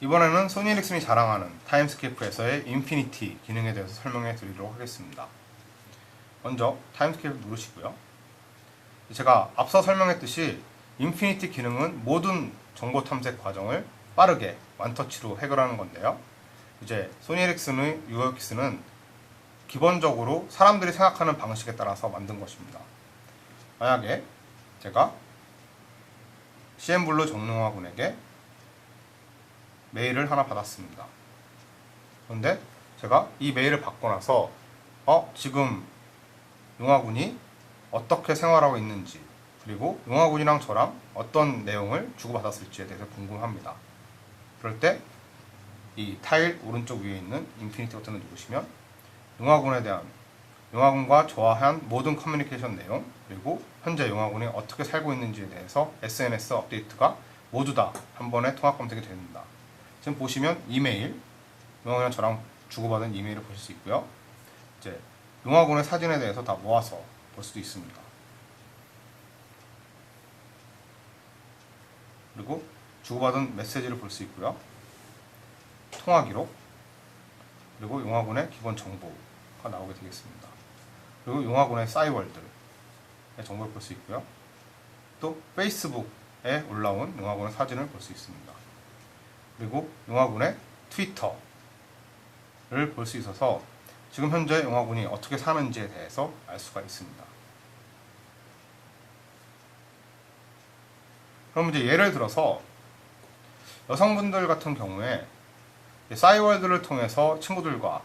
이번에는 소니 에릭슨이 자랑하는 타임스케이프에서의 인피니티 기능에 대해서 설명해 드리도록 하겠습니다. 먼저 타임스케이프 누르시고요. 제가 앞서 설명했듯이 인피니티 기능은 모든 정보 탐색 과정을 빠르게 완터치로 해결하는 건데요. 이제 소니 에릭슨의 UX는 기본적으로 사람들이 생각하는 방식에 따라서 만든 것입니다. 만약에 제가 CN블루 정능화군에게 메일을 하나 받았습니다. 그런데 제가 이 메일을 받고 나서 어 지금 용화군이 어떻게 생활하고 있는지 그리고 용화군이랑 저랑 어떤 내용을 주고받았을지에 대해서 궁금합니다. 그럴 때 이 타일 오른쪽 위에 있는 인피니티 버튼을 누르시면 용화군에 대한 용화군과 저와 한 모든 커뮤니케이션 내용 그리고 현재 용화군이 어떻게 살고 있는지에 대해서 SNS 업데이트가 모두 다 한 번에 통합 검색이 됩니다. 지금 보시면 이메일 용화군이랑 저랑 주고받은 이메일을 보실 수 있고요. 이제 용화군의 사진에 대해서 다 모아서 볼 수도 있습니다. 그리고 주고받은 메시지를 볼 수 있고요. 통화 기록 그리고 용화군의 기본 정보가 나오게 되겠습니다. 그리고 용화군의 싸이월드의 정보를 볼 수 있고요. 또 페이스북에 올라온 용화군의 사진을 볼 수 있습니다. 그리고 용화군의 트위터를 볼 수 있어서 지금 현재 용화군이 어떻게 사는지에 대해서 알 수가 있습니다. 그럼 이제 예를 들어서 여성분들 같은 경우에 싸이월드를 통해서 친구들과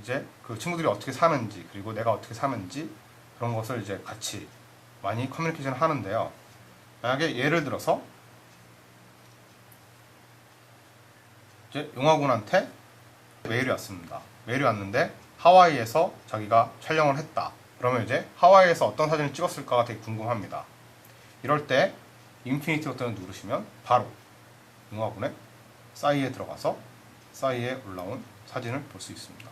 이제 그 친구들이 어떻게 사는지 그리고 내가 어떻게 사는지 그런 것을 이제 같이 많이 커뮤니케이션 하는데요. 만약에 예를 들어서 이제 용화군한테 메일이 왔습니다. 메일이 왔는데 하와이에서 자기가 촬영을 했다. 그러면 이제 하와이에서 어떤 사진을 찍었을까가 되게 궁금합니다. 이럴 때 인피니티 버튼을 누르시면 바로 용화군의 싸이에 들어가서 싸이에 올라온 사진을 볼 수 있습니다.